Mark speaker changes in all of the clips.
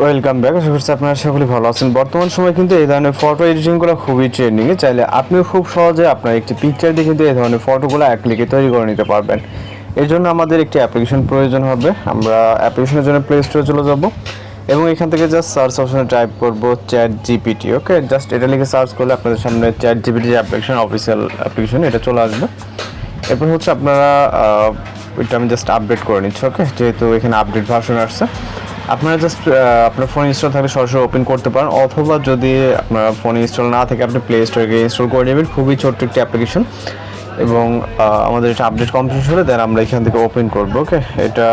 Speaker 1: Welcome back আশা করছি আপনারা সকলে ভালো আছেন। বর্তমান সময় কিন্তু এই ধরনের ফটো এডিটিং করা খুবই ট্রেন্ডিংয়ে চাইলে আপনিও খুব সহজে আপনার একটি পিকচার দিয়ে কিন্তু এই ধরনের ফটোগুলো এক ক্লিকে তৈরি করে নিতে পারবেন। এর জন্য আমাদের একটি অ্যাপ্লিকেশন প্রয়োজন হবে। আমরা অ্যাপ্লিকেশনের জন্য প্লে স্টোরে চলে যাব। এবং এখান থেকে জাস্ট সার্চ অপশনে টাইপ করব চ্যাট জিপিটি ওকে জাস্ট এটা লিখে সার্চ করলে আপনাদের সামনে চ্যাট জিপিটি যে অ্যাপ্লিকেশন অফিসিয়াল অ্যাপ্লিকেশন এটা চলে আসবে। এরপর হচ্ছে আপনারা এটা আমি জাস্ট আপডেট করে নিচ্ছি ওকে যেহেতু এখানে আপডেট ভার্সন আসছে। আপনারা জাস্ট আপনার ফোন ইনস্টল থাকলে সরাসরি ওপেন করতে পারেন, অথবা যদি আপনার ফোন ইনস্টল না থাকে, আপনি প্লে স্টোরে গিয়ে ইনস্টল করে নেবেন। খুবই ছোট্ট একটি অ্যাপ্লিকেশন এবং আমাদের এটা আপডেট কমপ্লিট হলে দেন আমরা এখান থেকে ওপেন করব ওকে এটা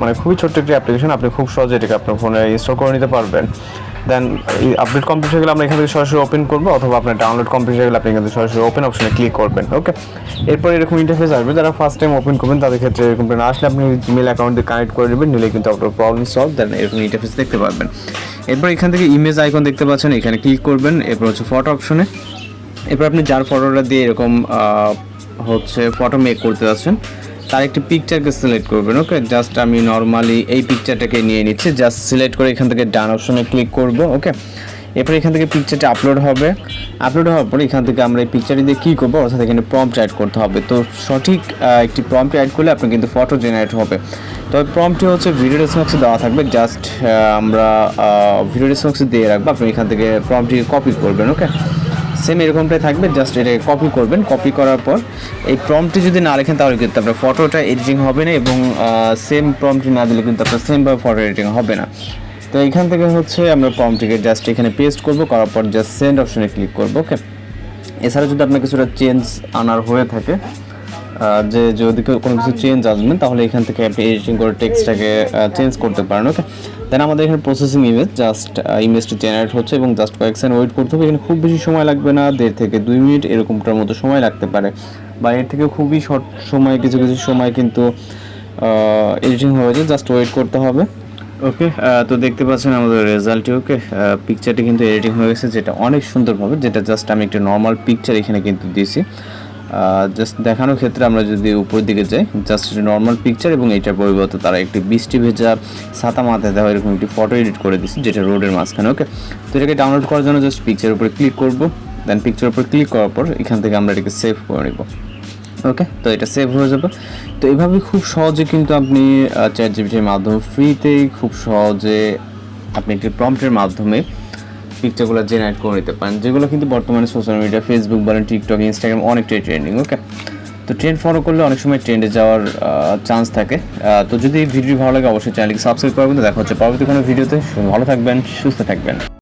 Speaker 1: মানে খুবই ছোট্ট একটি অ্যাপ্লিকেশন আপনি খুব সহজে এটাকে আপনার ফোনে ইনস্টল করে নিতে পারবেন। দেন আপডেট কমপ্লিট হয়ে গেলে আমরা এখান থেকে সরাসরি ওপেন করব, অথবা আপনার ডাউনলোড কমপ্লিট হয়ে গেলে আপনি এখান থেকে সরাসরি ওপেন অপশনে ক্লিক করবেন ওকে এরপর এরকম ইন্টারফেস আসবে, যারা ফার্স্ট টাইম ওপেন করবেন, তাদের ক্ষেত্রে এরকম না আসলে আপনি জিমেল অ্যাকাউন্ট দিয়ে কানেক্ট করে নেবেন, নিলে কিন্তু আপনার প্রবলেম সলভ দেন এরকম ইন্টারফেস দেখতে পারবেন। এরপর এখান থেকে ইমেজ আইকন দেখতে পাচ্ছেন, এখানে ক্লিক করবেন, এরপর হচ্ছে ফটো অপশনে এরপর আপনি যার ফটোটা দিয়ে এরকম হচ্ছে ফটো মেক করতে যাচ্ছেন তার একটি পিকচারকে সিলেক্ট করবেন ওকে জাস্ট আমি নর্মালি এই পিকচারটাকে নিয়ে নিচ্ছি জাস্ট সিলেক্ট করে এখান থেকে ডান অপশনে ক্লিক করব ওকে এরপর এখান থেকে পিকচারটা আপলোড হবে। আপলোড হওয়ার পরে এখান থেকে আমরা এই পিকচারটি দিয়ে কী করব? অর্থাৎ এখানে প্রম্পট অ্যাড করতে হবে। তো সঠিক একটি প্রম্পট অ্যাড করলে আপনার কিন্তু ফটো জেনারেট হবে। তবে প্রম্পটটি হচ্ছে ভিডিও ডেসমাক্সে দেওয়া থাকবে। জাস্ট আমরা ভিডিও ডেসমাক্সে দিয়ে রাখব। আপনি এখান থেকে প্রম্পটটিকে কপি করবেন ওকে সেম এরকমটাই থাকবে জাস্ট এটাকে কপি করবেন। কপি করার পর এই প্রম্পটটি যদি না লেখেন, তাহলে কিন্তু আপনার ফটোটা এডিটিং হবে না এবং সেম প্রম্পটটি না দিলে কিন্তু আপনার সেমভাবে ফটো এডিটিং হবে না। তো এখান থেকে হচ্ছে আমরা প্রম্পটিকে জাস্ট এখানে পেস্ট করব, করার পর জাস্ট সেন্ড অপশনে ক্লিক করব ওকে এছাড়া যদি আপনার কিছুটা চেঞ্জ আনার হয়ে থাকে যে যদি কোনো কিছু চেঞ্জ আসবেন তাহলে এখান থেকে আপনি এডিটিং করে টেক্সটটাকে চেঞ্জ করতে পারেন ওকে দেন আমাদের এখানে প্রসেসিং ইমেজ জাস্ট ইমেজটি জেনারেট হচ্ছে এবং জাস্ট কয়েক সেকেন্ড ওয়েট করতে হবে। এখানে খুব বেশি সময় লাগবে না, দেড় থেকে দুই মিনিট এরকমটার মতো সময় লাগতে পারে। বা এর থেকে খুবই শর্ট সময়, কিছু কিছু সময় কিন্তু এডিটিং হয়ে যায়। জাস্ট ওয়েট করতে হবে। ওকে তো দেখতে পাচ্ছেন আমাদের রেজাল্টটি ওকে পিকচারটি কিন্তু এডিটিং হয়ে গেছে, যেটা অনেক সুন্দরভাবে, যেটা জাস্ট আমি একটা নর্মাল পিকচার এখানে কিন্তু দিয়েছি। জাস্ট দেখানোর ক্ষেত্রে আমরা যদি উপরের দিকে যাই জাস্ট নর্মাল পিকচার এবং এটার পরিবর্তে তারা একটি বৃষ্টি ভেজা ছাতা মাথায় দেওয়া এরকম একটি ফটো এডিট করে দিচ্ছে যেটা রোডের মাঝখানে ওকে তো এটাকে ডাউনলোড করার জন্য জাস্ট পিকচারের উপরে ক্লিক করব দেন পিকচারের উপর ক্লিক করার পর এখান থেকে আমরা এটাকে সেভ করে নেব ওকে তো এটা সেভ হয়ে যাবে। তো এইভাবে খুব সহজে কিন্তু আপনি চ্যাট জিপিটির মাধ্যমে ফ্রিতেই খুব সহজে আপনি একটি প্রম্পটের মাধ্যমে পিকচারগুলো জেনারেট করে নিতে পারেন, যেগুলো কিন্তু বর্তমানে সোশ্যাল মিডিয়া ফেসবুক বলেন টিকটক ইনস্টাগ্রাম অনেকটাই ট্রেন্ডিং ওকে তো ট্রেন্ড ফলো করলে অনেক সময় ট্রেন্ডে যাওয়ার চান্স থাকে। তো যদি ভিডিও ভালো লাগে, অবশ্যই চ্যানেলকে সাবস্ক্রাইব করবেন দেখা হচ্ছে পরবর্তী কোনো ভিডিওতে ভালো থাকবেন, সুস্থ থাকবেন।